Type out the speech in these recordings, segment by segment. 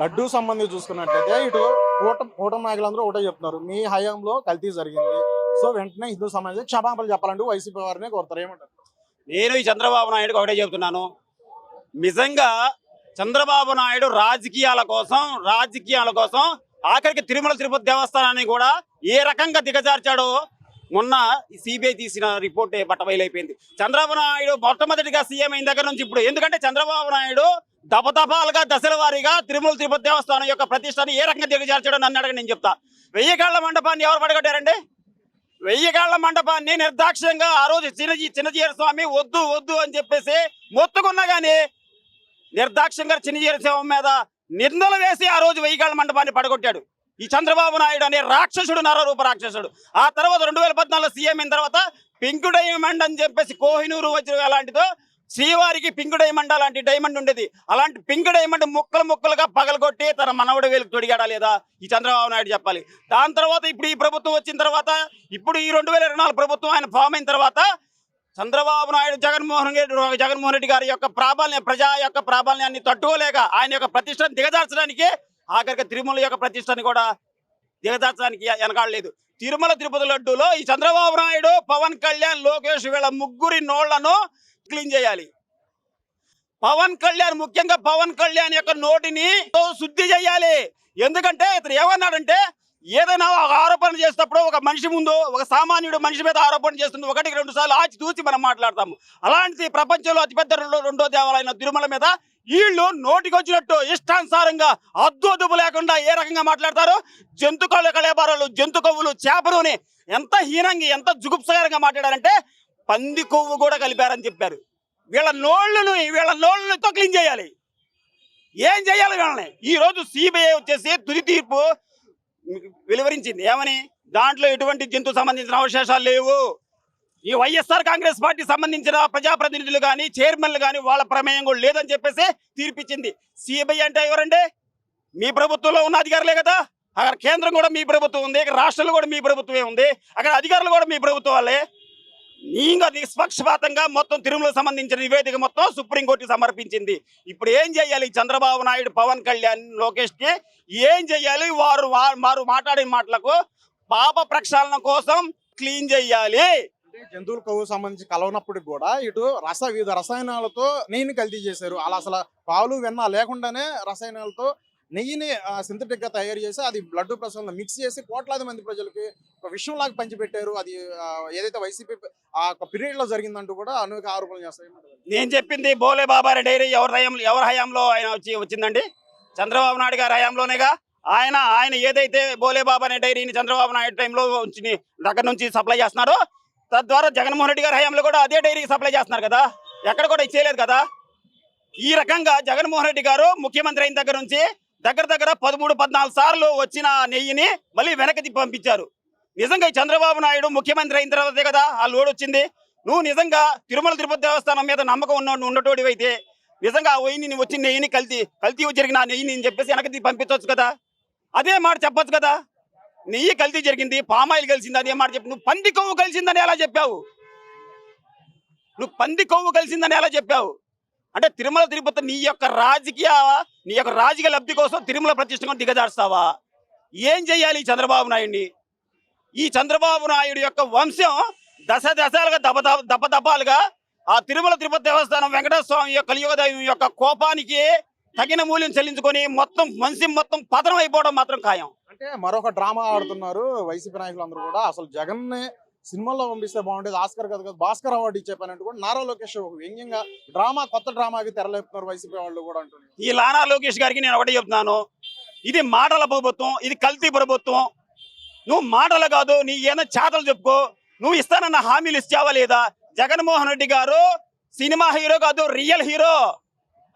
లడ్డు సంబంధించి చూసుకున్నట్లయితే ఇటు కూట కూటమి నాయకులందరూ ఒకటే చెప్తున్నారు. మీ హయాంలో కల్తీ జరిగింది. సో వెంటనే హిందూ సమాజం క్షమాపణలు చెప్పాలంటూ వైసీపీ వారినే కోరుతారు. ఏమంటారు? నేను ఈ చంద్రబాబు నాయుడుకి ఒకటే చెబుతున్నాను నిజంగా చంద్రబాబు నాయుడు రాజకీయాల కోసం రాజకీయాల కోసం ఆఖరికి తిరుమల తిరుపతి దేవస్థానాన్ని కూడా ఏ రకంగా దిగజార్చాడో మొన్న సిబిఐ తీసిన రిపోర్టే బట్టబయలైపోయింది. చంద్రబాబు నాయుడు మొట్టమొదటిగా సీఎం అయిన దగ్గర నుంచి ఇప్పుడు ఎందుకంటే చంద్రబాబు నాయుడు దపదపాలుగా దశల వారీగా తిరుమల తిరుపతి దేవస్థానం యొక్క ప్రతిష్టని ఏ రకంగా దిగజార్చడం నన్ను అడగ నేను చెప్తా. వెయ్యి కాళ్ళ మండపాన్ని ఎవరు పడగొట్టారండి? వెయ్యి కాళ్ళ మండపాన్ని నిర్దాక్ష్యంగా ఆ రోజు చిన్నజీ చిన్నజీర స్వామి వద్దు వద్దు అని చెప్పేసి మొత్తుకున్నా కానీ నిర్దాక్ష్యంగా చిన్నజీర స్వామి మీద నిందలు వేసి ఆ రోజు వెయ్యి కాళ్ళ మండపాన్ని పడగొట్టాడు. ఈ చంద్రబాబు నాయుడు అనే రాక్షసుడు నరరూప రాక్షసుడు. ఆ తర్వాత రెండు వేల పద్నాలుగు సీఎం అయిన తర్వాత పింకు డైమండ్ అని చెప్పేసి కోహినూరు వచ్చిన అలాంటిదో శ్రీవారికి పింక్ డైమండ్ అలాంటి డైమండ్ ఉండేది. అలాంటి పింక్ డైమండ్ ముక్కలు ముక్కలుగా పగలగొట్టి తన మనవడి వేలకు తొడిగాడా లేదా? ఈ చంద్రబాబు నాయుడు చెప్పాలి. దాని తర్వాత ఇప్పుడు ఈ ప్రభుత్వం వచ్చిన తర్వాత ఇప్పుడు ఈ రెండు వేల ఇరవై ప్రభుత్వం ఆయన ఫామ్ అయిన తర్వాత చంద్రబాబు నాయుడు జగన్మోహన్ రెడ్డి జగన్మోహన్ రెడ్డి గారి యొక్క ప్రాబల్యం ప్రజా యొక్క ప్రాబల్యాన్ని తట్టుకోలేక ఆయన యొక్క ప్రతిష్టను దిగజార్చడానికి ఆఖరికి తిరుమల యొక్క ప్రతిష్టని కూడా దిగజార్చడానికి వెనకాడలేదు. తిరుమల తిరుపతి లడ్డూలో ఈ చంద్రబాబు నాయుడు పవన్ కళ్యాణ్ లోకేష్ వీళ్ళ ముగ్గురి నోళ్ళను క్లీన్ చేయాలి. పవన్ కళ్యాణ్ ముఖ్యంగా పవన్ కళ్యాణ్ యొక్క నోటిని శుద్ధి చేయాలి. ఎందుకంటే ఇతను ఏమన్నాడంటే ఏదైనా ఒక ఆరోపణ చేసేటప్పుడు ఒక మనిషి ముందు ఒక సామాన్యుడు మనిషి మీద ఆరోపణ చేస్తుంది ఒకటికి రెండు సార్లు ఆచి చూసి మనం మాట్లాడతాము. అలాంటి ప్రపంచంలో అతిపెద్ద రెండో దేవాలయం తిరుమల మీద వీళ్ళు నోటికి వచ్చినట్టు ఇష్టానుసారంగా అద్దుదుపు లేకుండా ఏ రకంగా మాట్లాడతారు? జంతు కళ్ళ కళేబారాలు జంతు కొవ్వులు చేపలుని ఎంత హీనంగా ఎంత జుగుప్సకరంగా మాట్లాడారంటే పంది కొవ్వు కూడా కలిపారని చెప్పారు. వీళ్ళ నోళ్ళను వీళ్ళ నోళ్ళతో క్లీన్ చేయాలి. ఏం చేయాలి వీళ్ళని? ఈ రోజు సిబిఐ వచ్చేసి తుది తీర్పు వెలువరించింది. ఏమని? దాంట్లో ఎటువంటి జంతు సంబంధించిన అవశేషాలు లేవు. ఈ వైఎస్ఆర్ కాంగ్రెస్ పార్టీ సంబంధించిన ప్రజాప్రతినిధులు కానీ చైర్మన్లు కానీ వాళ్ళ ప్రమేయం కూడా లేదని చెప్పేసి తీర్పిచ్చింది. సిబిఐ అంటే ఎవరండి? మీ ప్రభుత్వంలో ఉన్న అధికారులే కదా. అక్కడ కేంద్రం కూడా మీ ప్రభుత్వం ఉంది. ఇక్కడ రాష్ట్రంలో కూడా మీ ప్రభుత్వమే ఉంది. అక్కడ అధికారులు కూడా మీ ప్రభుత్వం వాళ్ళే. ఇంకా నిష్పక్షపాతంగా మొత్తం తిరుమలకు సంబంధించిన నివేదిక మొత్తం సుప్రీంకోర్టుకి సమర్పించింది. ఇప్పుడు ఏం చేయాలి? చంద్రబాబు నాయుడు పవన్ కళ్యాణ్ లోకేష్కి ఏం చేయాలి? వారు వారు మాట్లాడిన మాటలకు పాప ప్రక్షాళన కోసం క్లీన్ చేయాలి. జంతువుల కొవ్వు సంబంధించి కలవనప్పటికి కూడా ఇటు రస వివిధ రసాయనాలతో నేను కల్తీ చేశారు. అలా అసలు పాలు వెన్న లేకుండానే రసాయనాలతో నెయ్యిని సింథటిక్గా తయారు చేసి అది బ్లడ్ ప్రసంలో మిక్స్ చేసి కోట్లాది మంది ప్రజలకి ఒక విషయం లాగా పంచిపెట్టారు. అది ఏదైతే వైసీపీ ఆ పీరియడ్లో జరిగిందంటూ కూడా అనేక ఆరోపణలు చేస్తాయి నేను చెప్పింది బోలే బాబారి డైరీ ఎవరి హయాంలో ఎవరి హయాంలో ఆయన వచ్చి వచ్చిందండి? చంద్రబాబు నాయుడు గారి హయాంలోనేగా ఆయన ఆయన ఏదైతే బోలే బాబా అనే డైరీని చంద్రబాబు నాయుడు టైంలో ఉంచి దగ్గర నుంచి సప్లై చేస్తున్నారో తద్వారా జగన్మోహన్ రెడ్డి గారి హయాంలో కూడా అదే డైరీకి సప్లై చేస్తున్నారు కదా? ఎక్కడ కూడా ఇచ్చేయలేదు కదా? ఈ రకంగా జగన్మోహన్ రెడ్డి గారు ముఖ్యమంత్రి అయిన దగ్గర నుంచి దగ్గర దగ్గర పదమూడు పద్నాలుగు సార్లు వచ్చిన నెయ్యిని మళ్ళీ వెనక్కి పంపించారు. నిజంగా చంద్రబాబు నాయుడు ముఖ్యమంత్రి అయిన తర్వాతే కదా ఆ లోడ్ వచ్చింది. నువ్వు నిజంగా తిరుమల తిరుపతి దేవస్థానం మీద నమ్మకం ఉన్న ఉన్నటోడివైతే నిజంగా ఆ వయ్యిని వచ్చిన నెయ్యిని కల్తీ కల్తీ జరిగిన ఆ నెయ్యిని అని చెప్పేసి వెనక్కి పంపించవచ్చు కదా? అదే మాట చెప్పొచ్చు కదా? నెయ్యి కల్తీ జరిగింది పామాయిల్ కలిసింది అదే మాట చెప్పి నువ్వు పంది కొవ్వు కలిసిందని ఎలా చెప్పావు? నువ్వు పంది కొవ్వు కలిసిందని ఎలా చెప్పావు? అంటే తిరుమల తిరుపతి నీ యొక్క రాజకీయ నీ యొక్క రాజకీయ లబ్ధి కోసం తిరుమల ప్రతిష్టంగా దిగజారుస్తావా? ఏం చెయ్యాలి ఈ చంద్రబాబు నాయుడిని? ఈ చంద్రబాబు నాయుడు యొక్క వంశం దశ దశాలుగా దప దప ఆ తిరుమల తిరుపతి దేవస్థానం వెంకటేశ్వర స్వామి యొక్క కలియుగ దైవం యొక్క కోపానికి తగిన మూల్యం చెల్లించుకొని మొత్తం వంశం మొత్తం పతనం అయిపోవడం మాత్రం ఖాయం. అంటే మరొక డ్రామా ఆడుతున్నారు వైసీపీ నాయకులు అందరూ కూడా. అసలు జగన్ సినిమాల్లో పంపిస్తే బాగుండేది. ఆస్కర్ కదా కదా భాస్కర్ అవార్డు ఇచ్చే పని అంటూ కూడా నారా లోకేష్ ఒక వ్యంగ్యంగా డ్రామా కొత్త డ్రామాకి తెరలేపుతున్నారు వైసీపీ వాళ్ళు కూడా అంటున్నారు ఈ లానా లోకేష్ గారికి నేను ఒకటే చెప్తున్నాను. ఇది మాటల ప్రభుత్వం ఇది కల్తీ ప్రభుత్వం. నువ్వు మాటలు కాదు నీ ఏదైనా చేతలు చెప్పుకో. నువ్వు ఇస్తానన్న హామీలు ఇచ్చావా లేదా? జగన్మోహన్ రెడ్డి గారు సినిమా హీరో కాదు రియల్ హీరో.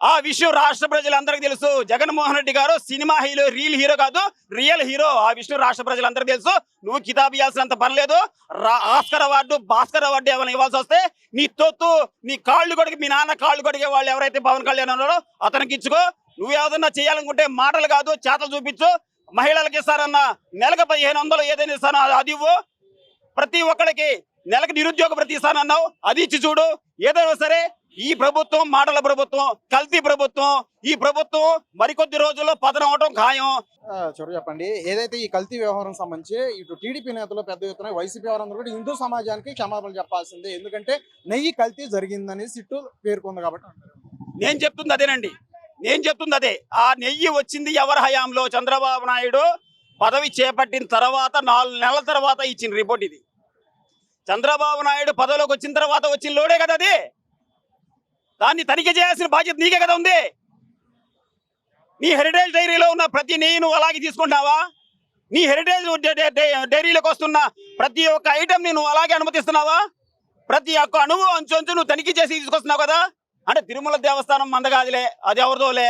ఆ విషయం రాష్ట్ర ప్రజలందరికీ తెలుసు. జగన్మోహన్ రెడ్డి గారు సినిమా హీరో రియల్ హీరో కాదు రియల్ హీరో. ఆ విషయం రాష్ట్ర ప్రజలందరికీ తెలుసు. నువ్వు కితాబ్ ఇవ్వాల్సినంత పర్లేదు రా- ఆస్కర్ అవార్డు భాస్కర్ అవార్డు ఏమైనా ఇవ్వాల్సి వస్తే నీ తొత్తు నీ కాళ్ళు కొడికి మీ నాన్న కాళ్ళు కొడిగే వాళ్ళు ఎవరైతే పవన్ కళ్యాణ్ ఉన్నారో అతనికి ఇచ్చుకో. నువ్వు ఏదన్నా చేయాలనుకుంటే మాటలు కాదు చేతలు చూపించు. మహిళలకి ఇస్తారన్న నెలకు పదిహేను వందలు ఏదైనా ఇస్తానో అది- ఇవ్వు. ప్రతి ఒక్కడికి నెలకు నిరుద్యోగ ప్రతి ఇస్తానన్నావు అది ఇచ్చి చూడు. ఏదైనా సరే ఈ ప్రభుత్వం మాటల ప్రభుత్వం కల్తీ ప్రభుత్వం ఈ ప్రభుత్వం మరికొద్ది రోజుల్లో పతనం అవటం ఖాయం. చూడ చెప్పండి. ఏదైతే ఈ కల్తీ వ్యవహారం సంబంధించి ఇటు టీడీపీ నేతలు పెద్ద ఎత్తున వైసీపీ వారందరూ కూడా హిందూ సమాజానికి క్షమాపణలు చెప్పాల్సిందే. ఎందుకంటే నెయ్యి కల్తీ జరిగిందని సిట్టు పేర్కొంది కాబట్టి. నేను చెప్తుంది అదేనండి. నేను చెప్తుంది అదే. ఆ నెయ్యి వచ్చింది ఎవరి హయాంలో? చంద్రబాబు నాయుడు పదవి చేపట్టిన తర్వాత నాలుగు నెలల తర్వాత ఇచ్చిన రిపోర్ట్ ఇది. చంద్రబాబు నాయుడు పదవిలోకి వచ్చిన తర్వాత వచ్చిన లోడే కదా అది? దాన్ని తనిఖీ చేయాల్సిన బాధ్యత నీకే కదా ఉంది? నీ హెరిటేజ్ డైరీలో ఉన్న ప్రతి నేను నువ్వు అలాగే తీసుకుంటావా? నీ హెరిటేజ్ డైరీలోకి వస్తున్న ప్రతి ఒక్క ఐటెం నువ్వు అలాగే అనుమతిస్తున్నావా? ప్రతి ఒక్క అణువు అంచు అంచు నువ్వు తనిఖీ చేసి తీసుకొస్తున్నావు కదా? అంటే తిరుమల దేవస్థానం మందగాదిలే అది ఎవరిదోలే?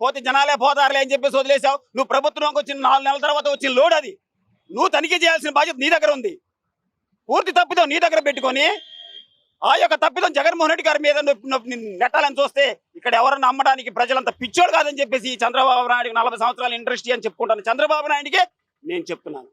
పోతే జనాలే పోతారులే అని చెప్పేసి వదిలేసావు నువ్వు ప్రభుత్వంకి వచ్చిన నాలుగు నెలల తర్వాత వచ్చిన లోడ్ అది. నువ్వు తనిఖీ చేయాల్సిన బాధ్యత నీ దగ్గర ఉంది. పూర్తి తప్పితో నీ దగ్గర పెట్టుకొని ఆ యొక్క తప్పిదం జగన్మోహన్ రెడ్డి గారి మీద నెట్టాలని చూస్తే ఇక్కడ ఎవరన్నా అమ్మడానికి ప్రజలంతా పిచ్చోడు కాదని చెప్పేసి ఈ చంద్రబాబు నాయుడు నలభై సంవత్సరాల ఇండస్ట్రీ అని చెప్పుకుంటాను. చంద్రబాబు నాయుడికే నేను చెప్తున్నాను.